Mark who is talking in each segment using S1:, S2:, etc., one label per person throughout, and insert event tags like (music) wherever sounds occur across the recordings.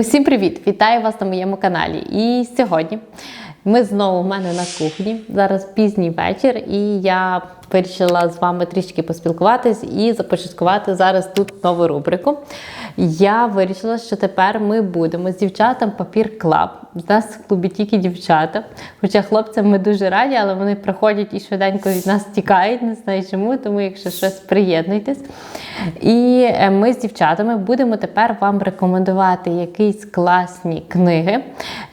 S1: Усім привіт! Вітаю вас на моєму каналі. І сьогодні ми знову в мене на кухні. Зараз пізній вечір, і я вирішила з вами трішки поспілкуватись і започаткувати зараз тут нову рубрику. Я вирішила, що тепер ми будемо з дівчатам папір клаб. У нас в клубі тільки дівчата. Хоча хлопцям ми дуже раді, але вони приходять і швиденько від нас тікають, не знаю чому, тому якщо щось приєднуйтесь. І е, ми з дівчатами будемо тепер вам рекомендувати якісь класні книги.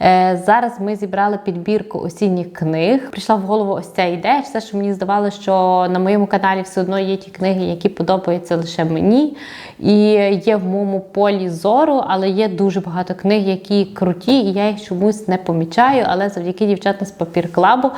S1: Е, Зараз ми зібрали підбірку осінніх книг. Прийшла в голову ось ця ідея. Все, що мені здавалося, що на моєму каналі все одно є ті книги, які подобаються лише мені. І є в моєму полі зору, але є дуже багато книг, які круті, і я їх чомусь не помічаю. Але завдяки дівчатам з папір клабу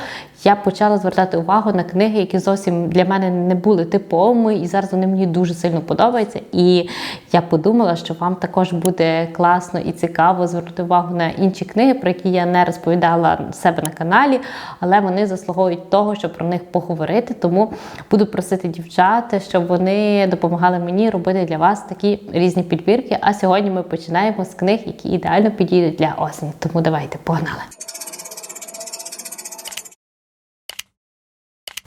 S1: я почала звертати увагу на книги, які зовсім для мене не були типовими, і зараз вони мені дуже сильно подобаються. І я подумала, що вам також буде класно і цікаво звернути увагу на інші книги, про які я не розповідала себе на каналі, але вони заслуговують того, щоб про них поговорити. Тому буду просити дівчат, щоб вони допомагали мені робити для вас такі різні підбірки. А сьогодні ми починаємо з книг, які ідеально підійдуть для осені. Тому давайте погнали!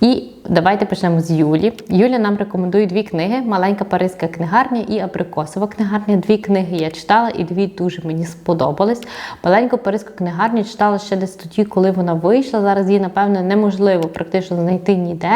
S1: І давайте почнемо з Юлі. Юля нам рекомендує дві книги: Маленька Паризька книгарня і Абрикосова книгарня. Дві книги я читала, і дві дуже мені сподобались. Маленьку Паризьку книгарню читала ще десь тоді, коли вона вийшла. Зараз її, напевно, неможливо практично знайти ніде.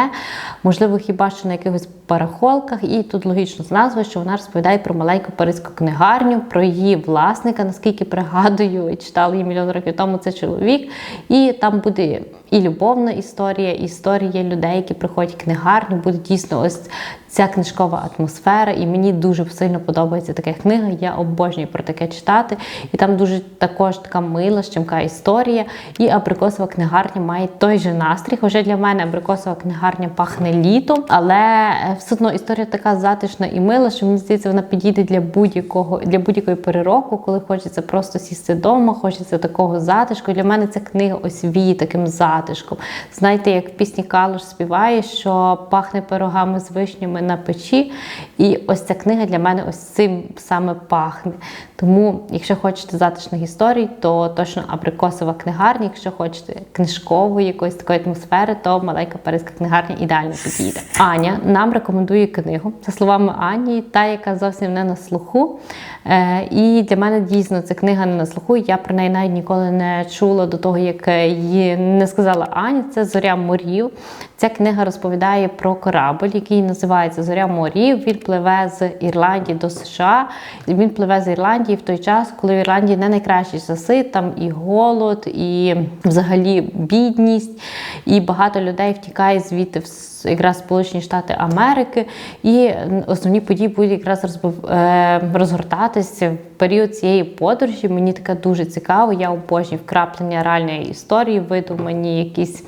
S1: Можливо, хіба що на якихось парахолках. І тут логічно з назви, що вона розповідає про маленьку Паризьку книгарню, про її власника. Наскільки пригадую, читала її мільйон років тому. Це чоловік. І там буде і любовна історія, і історія людей, які приходять в книгарню. Буде дійсно ось ця книжкова атмосфера. І мені дуже сильно подобається така книга. Я обожнюю про таке читати. І там дуже також така мила, щемка історія. І абрикосова книгарня має той же настрій. Хоча для мене абрикосова книгарня пахне літом, але все одно історія така затишна і мила, що мені здається, вона підійде для будь-якого для будь-якої пори року, коли хочеться просто сісти вдома, хочеться такого затишку. Для мене ця книга ось віє таким затишком. Знаєте, як в пісні Калуш співає, що пахне пирогами з вишнями на печі. І ось ця книга для мене ось цим саме пахне. Тому, якщо хочете затишних історій, то точно абрикосова книгарня. Якщо хочете книжкової якоїсь такої атмосфери, то маленька паризька книгарня ідеально підійде. Аня нам рекомендує книгу за словами Ані, та яка зовсім не на слуху. Е, і для мене дійсно ця книга не на слуху. Я про неї навіть ніколи не чула до того, як її не сказала Аня. Це Зоря морів. Ця книга розповідає про корабль, який називається Зоря морів. Він пливе з Ірландії до США. Він пливе з Ірландії в той час, коли в Ірландії не найкращі часи, там і голод, і взагалі бідність, і багато людей втікає звідти в якраз Сполучені Штати Америки, і основні події будуть якраз е, розгортатися в період цієї подорожі. Мені таке дуже цікаво. Я обожнюю вкраплення реальної історії, видумані якісь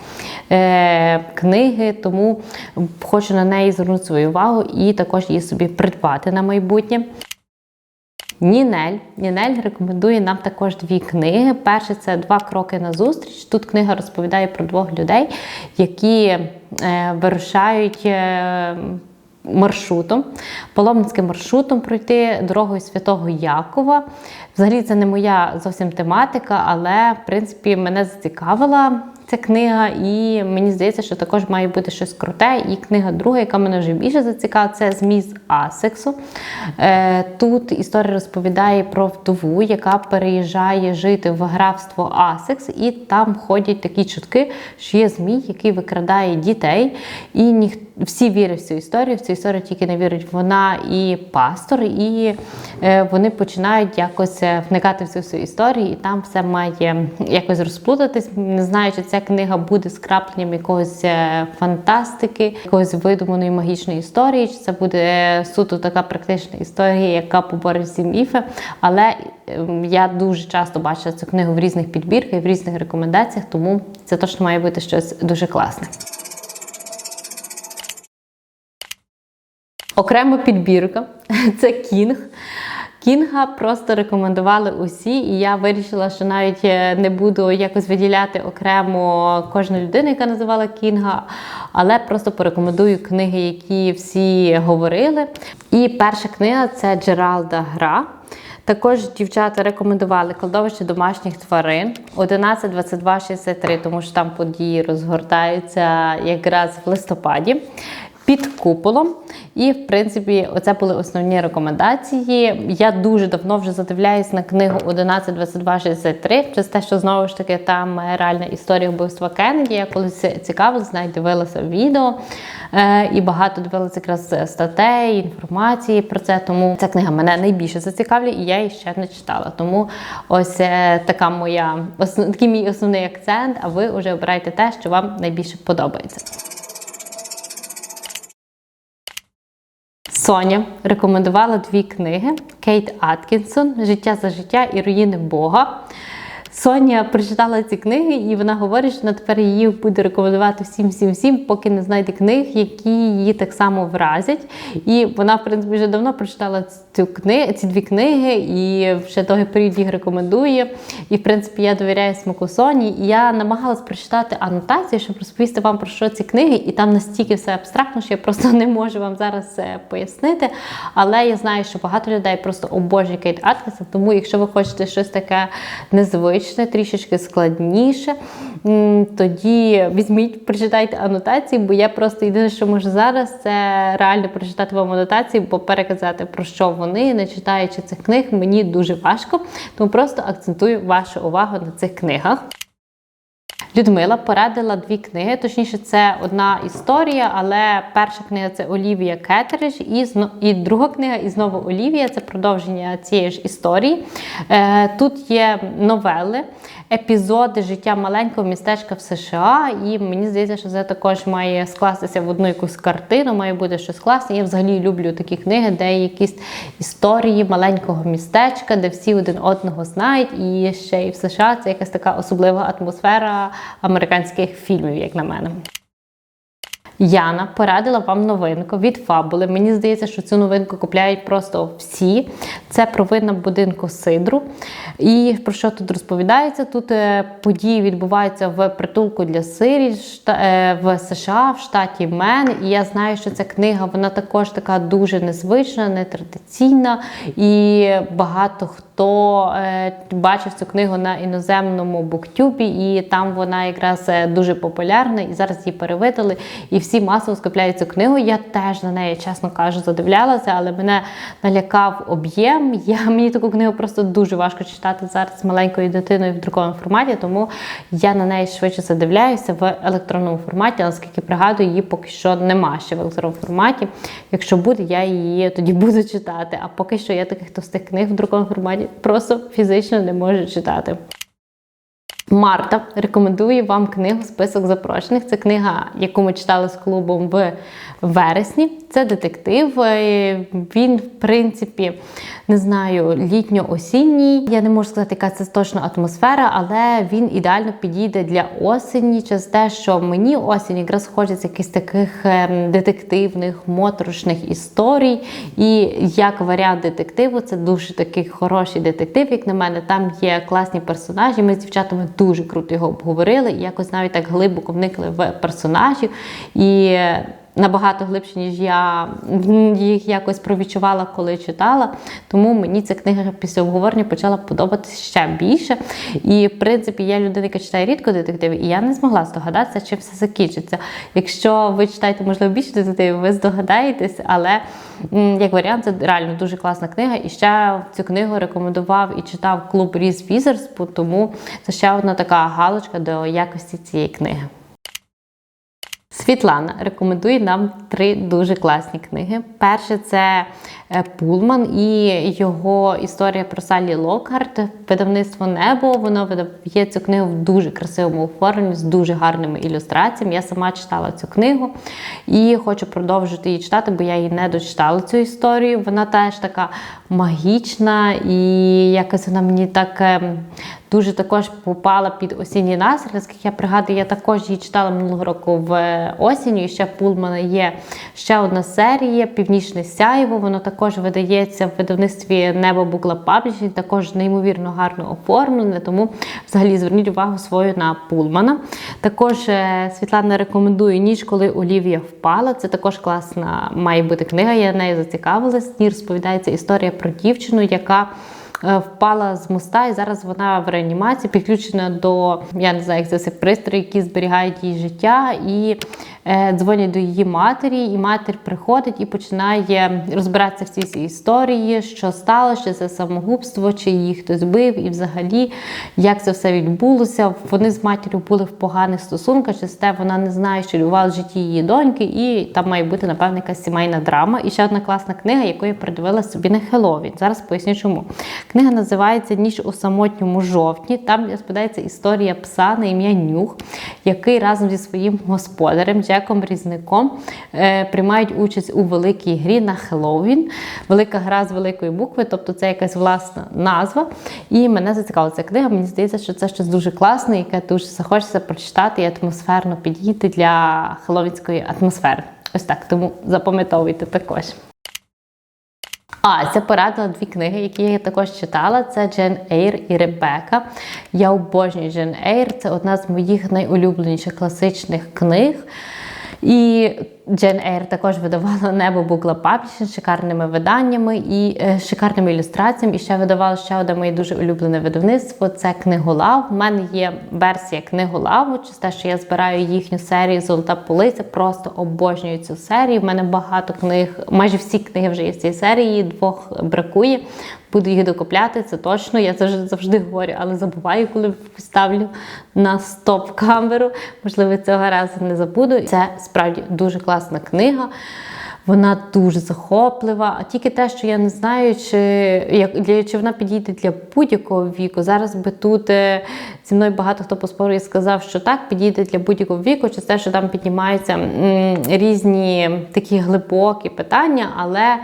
S1: е, книги, тому хочу на неї звернути свою увагу і також її собі придбати на майбутнє. Нінель. Нінель рекомендує нам також дві книги. Перше це два кроки на зустріч. Тут книга розповідає про двох людей, які е, вирушають. Е, Маршрутом, паломницьким маршрутом пройти дорогою Святого Якова. Взагалі, це не моя зовсім тематика, але в принципі мене зацікавила ця книга, і мені здається, що також має бути щось круте. І книга друга, яка мене вже більше зацікавила, це Змій з Асексу. Е, тут історія розповідає про вдову, яка переїжджає жити в графство Асекс, і там ходять такі чутки, що є змій, який викрадає дітей. І ніх... всі вірять в цю історію. В цю історію тільки не вірить вона і пастор, і е, вони починають якось вникати в цю всю історію, і там все має якось розплутатись. Не знаю, чи ця книга буде скрапленням якогось фантастики, якоїсь видуманої магічної історії, чи це буде суто така практична історія, яка поборить всі міфи. Але я дуже часто бачила цю книгу в різних підбірках, і в різних рекомендаціях, тому це точно має бути щось дуже класне. Окрема підбірка це кінг. Кінга просто рекомендували усі, і я вирішила, що навіть не буду якось виділяти окремо кожну людину, яка називала Кінга, але просто порекомендую книги, які всі говорили. І перша книга це Джералда Гра. Також дівчата рекомендували кладовище домашніх тварин 11, 22, 63, тому що там події розгортаються якраз в листопаді. Під куполом, і в принципі, оце були основні рекомендації. Я дуже давно вже задивляюсь на книгу 11, 22, 63, через те, що знову ж таки там реальна історія вбивства Кеннеді. Я колись цікавилась, навіть дивилася відео е, і багато дивилася якраз статей, інформації про це. Тому ця книга мене найбільше зацікавлює, і я її ще не читала. Тому ось е, така моя такий мій основний акцент. А ви вже обирайте те, що вам найбільше подобається. Соня рекомендувала дві книги Кейт Аткінсон Життя за життя і руїни Бога. Соня прочитала ці книги, і вона говорить, що на тепер її буде рекомендувати всім, всім, всім, поки не знайде книг, які її так само вразять. І вона, в принципі, вже давно прочитала цю книгу, ці дві книги, і вже довгий період їх рекомендує. І, в принципі, я довіряю смаку Соні. І я намагалась прочитати анотації, щоб розповісти вам про що ці книги, і там настільки все абстрактно, що я просто (laughs) не можу вам зараз пояснити. Але я знаю, що багато людей просто обожнює Кейт Аткінсон, тому якщо ви хочете щось таке незвичне, трішечки складніше. Тоді візьміть, прочитайте анотації, бо я просто єдине, що можу зараз, це реально прочитати вам анотації, бо переказати про що вони, не читаючи цих книг, мені дуже важко. Тому просто акцентую вашу увагу на цих книгах. Людмила порадила дві книги, точніше, це одна історія, але перша книга це Олівія Кеттеридж, і і друга книга і знову Олівія це продовження цієї ж історії. Е, Тут є новели, епізоди життя маленького містечка в США, і мені здається, що це також має скластися в одну якусь картину, має бути щось класне. Я взагалі люблю такі книги, де є якісь історії маленького містечка, де всі один одного знають. І ще і в США це якась така особлива атмосфера американських фільмів, як на мене. Яна порадила вам новинку від Фабули. Мені здається, що цю новинку купляють просто всі. Це провина будинку Сидру. І про що тут розповідається? Тут е, події відбуваються в притулку для сирі е, в США, в штаті Мен. І я знаю, що ця книга вона також така дуже незвична, нетрадиційна. І багато хто е, бачив цю книгу на іноземному буктюбі, і там вона якраз дуже популярна. І зараз її перевидали. І всі масово скупляють книгу. Я теж на неї, чесно кажу, задивлялася, але мене налякав об'єм. Я Мені таку книгу просто дуже важко читати зараз з маленькою дитиною в друковому форматі, тому я на неї швидше задивляюся в електронному форматі, але скільки пригадую, її поки що нема ще в електронному форматі. Якщо буде, я її тоді буду читати. А поки що я таких товстих книг в друковому форматі просто фізично не можу читати. Марта рекомендує вам книгу Список запрошених. Це книга, яку ми читали з клубом в вересні. Це детектив. Е, він, в принципі, не знаю, літньо-осінній. Я не можу сказати, яка це точно атмосфера, але він ідеально підійде для осені через те, що мені осінь якраз хочеться якихось таких ем, детективних, моторошних історій. І як варіант детективу, це дуже такий хороший детектив, як на мене. Там є класні персонажі. Ми з дівчатами дуже круто його обговорили і якось навіть так глибоко вникли в персонажів. І набагато глибше, ніж я їх якось провідчувала, коли читала. Тому мені ця книга після обговорення почала подобатися ще більше. І, в принципі, я людина, яка читає рідко детективів, і я не змогла здогадатися, чим все закінчиться. Якщо ви читаєте, можливо, більше детективів, ви здогадаєтесь, але як варіант, це реально дуже класна книга. І ще цю книгу рекомендував і читав клуб Різ Візерс, тому це ще одна така галочка до якості цієї книги. Світлана рекомендує нам три дуже класні книги. Перше це е, Пулман і його історія про Салі Локхарт, видавництво Небо. Воно видає цю книгу в дуже красивому оформленні, з дуже гарними ілюстраціями. Я сама читала цю книгу і хочу продовжити її читати, бо я її не дочитала цю історію. Вона теж така магічна і якось вона мені так ем, дуже також попала під осінній настрій. Наскільки я пригадую, я також її читала минулого року в осінню. І ще Пулмана є ще одна серія Північне сяйво. Воно також видається в видавництві Небо Букла Паблішінг, також неймовірно гарно оформлене. Тому взагалі зверніть увагу свою на Пулмана. Також е, Світлана рекомендує ніч, коли Олівія впала. Це також класна має бути книга. Я нею зацікавилась. В розповідається історія про дівчину, яка впала з моста, і зараз вона в реанімації підключена до я не знаю, як це все пристрої, які зберігають її життя, і е, дзвонять до її матері. І матір приходить і починає розбиратися в цій всій історії, що сталося, чи це самогубство, чи її хтось бив, і взагалі як це все відбулося. Вони з матір'ю були в поганих стосунках, через те вона не знає, що відбувалося в житті її доньки, і там має бути напевно якась сімейна драма. І ще одна класна книга, яку я придивила собі на Хеллоуін. Зараз поясню, чому книга називається Ніч у самотньому жовтні. Там розповідається історія пса на ім'я Нюх, який разом зі своїм господарем Джеком Різником е, приймають участь у великій грі на Хеллоуін. Велика гра з великої букви, тобто це якась власна назва. І мене зацікавила ця книга. Мені здається, що це щось дуже класне, яке дуже захочеться прочитати і атмосферно підійти для хеллоуінської атмосфери. Ось так, тому запам'ятовуйте також. А, це порадила дві книги, які я також читала. Це Джен Ейр і Ребека. Я обожнюю Джен Ейр. Це одна з моїх найулюбленіших класичних книг. І Джен Ейр також видавала небо Букла Паблішн з шикарними виданнями і е, шикарними ілюстраціями. І ще видавала ще одне моє дуже улюблене видавництво це книголав. У мене є версія книголаву, через те, що я збираю їхню серію Золота полиця. Просто обожнюю цю серію. У мене багато книг, майже всі книги вже є в цій серії, двох бракує. Буду їх докупляти, це точно. Я завжди завжди говорю, але забуваю, коли ставлю на стоп-камеру. Можливо, цього разу не забуду. Це справді дуже класна книга. Вона дуже захоплива. А тільки те, що я не знаю, чи як для чи вона підійде для будь-якого віку. Зараз би тут е, зі мною багато хто поспорив і сказав, що так підійде для будь-якого віку, чи те, що там піднімаються м, різні такі глибокі питання, але.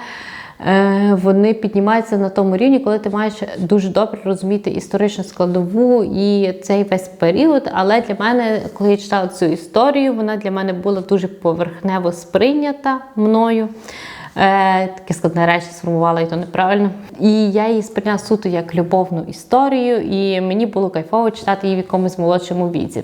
S1: Е, вони піднімаються на тому рівні, коли ти маєш дуже добре розуміти історичну складову і цей весь період. Але для мене, коли я читала цю історію, вона для мене була дуже поверхнево сприйнята мною. Е, Таке складне речі сформувала, і то неправильно. І я її сприйняла суто як любовну історію, і мені було кайфово читати її в якомусь молодшому віці.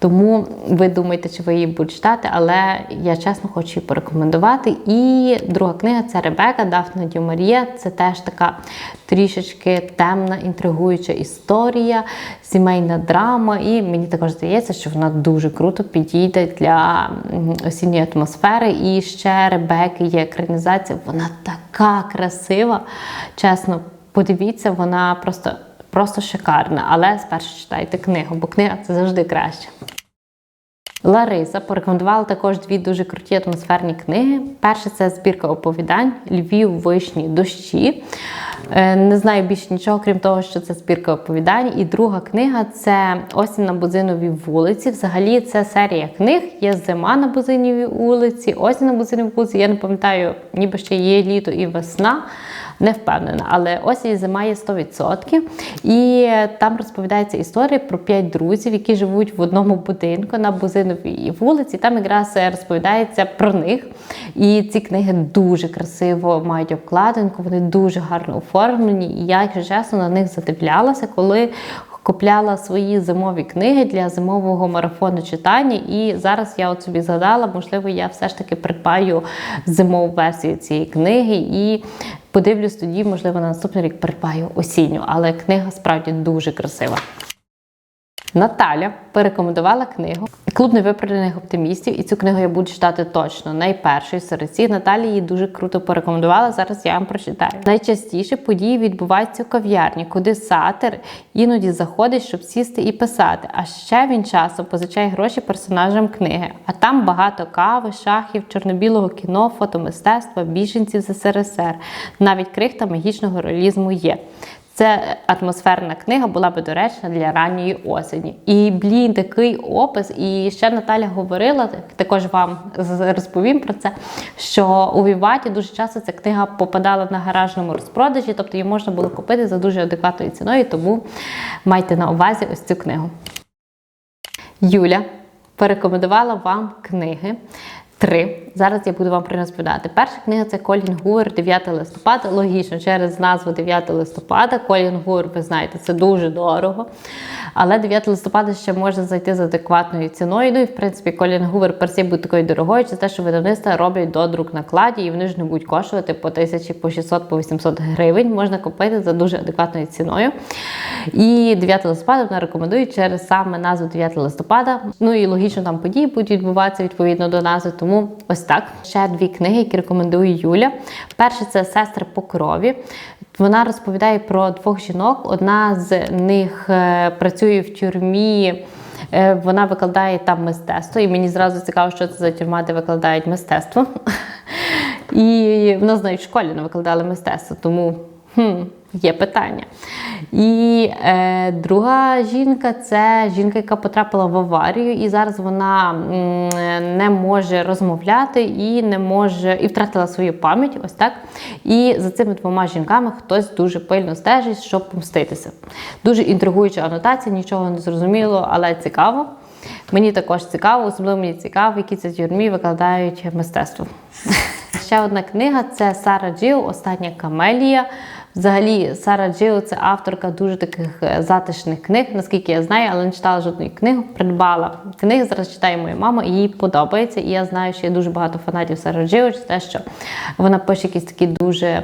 S1: Тому ви думаєте, чи ви її будете читати, але я чесно хочу її порекомендувати. І друга книга це Ребека Дафна Дю Марія. Це теж така трішечки темна, інтригуюча історія, сімейна драма. І мені також здається, що вона дуже круто підійде для осінньої атмосфери. І ще Ребеки є екранізація. Вона така красива. Чесно, подивіться, вона просто. Просто шикарна, але спершу читайте книгу, бо книга це завжди краще. Лариса порекомендувала також дві дуже круті атмосферні книги. Перша це збірка оповідань Львів, вишні, дощі. Е, не знаю більше нічого, крім того, що це збірка оповідань. І друга книга це Осінь на Бузиновій вулиці. Взагалі, це серія книг. Є зима на Бузиновій вулиці, осінь на Бузиновій вулиці. Я не пам'ятаю, ніби ще є літо і весна. Не впевнена, але ось і зима є 100%. І там розповідається історія про п'ять друзів, які живуть в одному будинку на Бузиновій вулиці. Там якраз розповідається про них. І ці книги дуже красиво мають обкладинку, вони дуже гарно оформлені. І я, якщо чесно, на них задивлялася, коли. Купляла свої зимові книги для зимового марафону читання, і зараз я от собі згадала, можливо, я все ж таки придбаю зимову версію цієї книги. І подивлюсь тоді, можливо, на наступний рік придбаю осінню, але книга справді дуже красива. Наталя порекомендувала книгу Клуб невиправданих оптимістів, і цю книгу я буду читати точно найпершою серед цих. Наталя її дуже круто порекомендувала. Зараз я вам прочитаю. Найчастіше події відбуваються у кав'ярні, куди сатир іноді заходить, щоб сісти і писати. А ще він часом позичає гроші персонажам книги. А там багато кави, шахів, чорно-білого кіно, фотомистецтва, біженців з СРСР. Навіть крихта магічного реалізму є. Це атмосферна книга була би доречна для ранньої осені. І блін, такий опис. І ще Наталя говорила, також вам розповім про це. Що у Віваті дуже часто ця книга попадала на гаражному розпродажі, тобто її можна було купити за дуже адекватною ціною, тому майте на увазі ось цю книгу. Юля порекомендувала вам книги. Три. Зараз я буду вам розповідати. Перша книга це Колін Гувер, 9 листопада. Логічно, через назву 9 листопада. Колін Гувер, ви знаєте, це дуже дорого. Але 9 листопада ще можна зайти з адекватною ціною. Ну і в принципі, Колін Гувер персі буде такою дорогою, через те, що видавництва роблять додрук накладі, і вони ж не будуть коштувати по тисячі, по 600, по 800 гривень. Можна купити за дуже адекватною ціною. І 9 листопада вона рекомендує через саме назву 9 листопада. Ну і логічно там події будуть відбуватися відповідно до назви. Тому ось так. Ще дві книги, які рекомендує Юля. Перше це сестри по крові. Вона розповідає про двох жінок. Одна з них е, працює в тюрмі. е, Вона викладає там мистецтво, і мені зразу цікаво, що це за тюрма, де викладають мистецтво. (laughs) І в нас навіть в школі не викладали мистецтво, тому хм, є питання. І е, друга жінка це жінка, яка потрапила в аварію, і зараз вона м, не може розмовляти і не може і втратила свою пам'ять. Ось так. І за цими двома жінками хтось дуже пильно стежить, щоб помститися. Дуже інтригуюча анотація, нічого не зрозуміло, але цікаво. Мені також цікаво, особливо мені цікаво, які це тюрмі викладають мистецтво. (laughs) Ще одна книга це Сара Джіо, Остання камелія. Взагалі, Сара Джіо це авторка дуже таких е, затишних книг, наскільки я знаю, але не читала жодної книги. Придбала книги. Зараз читає моя мама, і їй подобається. І я знаю, що є дуже багато фанатів Сара через те, що вона пише якісь такі дуже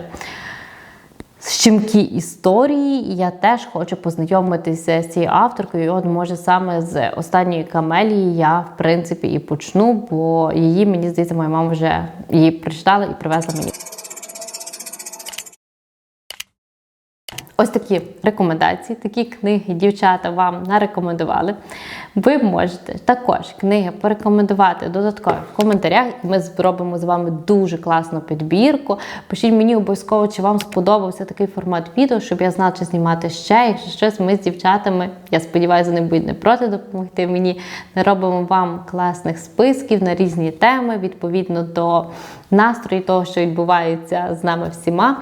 S1: щемкі історії, я теж хочу познайомитися з цією авторкою. І от може саме з останньої камелії я в принципі і почну, бо її мені здається, моя мама вже її прочитала і привезла мені. Ось такі рекомендації, такі книги дівчата вам нарекомендували. Ви можете також книги порекомендувати додатково в коментарях, ми зробимо з вами дуже класну підбірку. Пишіть мені обов'язково, чи вам сподобався такий формат відео, щоб я знала, чи знімати ще. Якщо щось ми з дівчатами, я сподіваюся, вони будуть не проти допомогти мені. Ми робимо вам класних списків на різні теми відповідно до настрою того, що відбувається з нами всіма.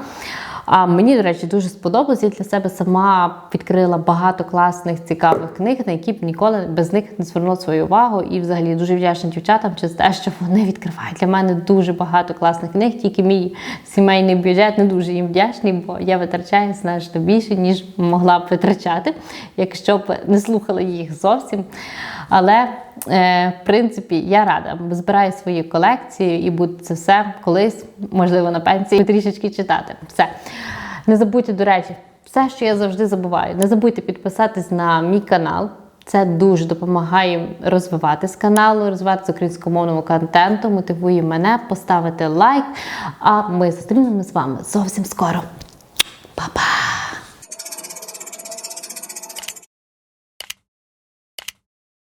S1: А мені, до речі, дуже сподобалось. Я для себе сама відкрила багато класних, цікавих книг, на які б ніколи без них не звернула свою увагу. І взагалі дуже вдячна дівчатам через те, що вони відкривають для мене дуже багато класних книг. Тільки мій сімейний бюджет не дуже їм вдячний, бо я витрачаю значно більше, ніж могла б витрачати, якщо б не слухала їх зовсім. Але е, в принципі я рада, збираю свою колекцію і буду це все колись, можливо, на пенсії трішечки читати. Все. Не забудьте, до речі, все, що я завжди забуваю. Не забудьте підписатись на мій канал. Це дуже допомагає розвиватись каналу, розвиватися українськомовному контенту, мотивує мене поставити лайк. А ми зустрінемося з вами зовсім скоро. Па-па!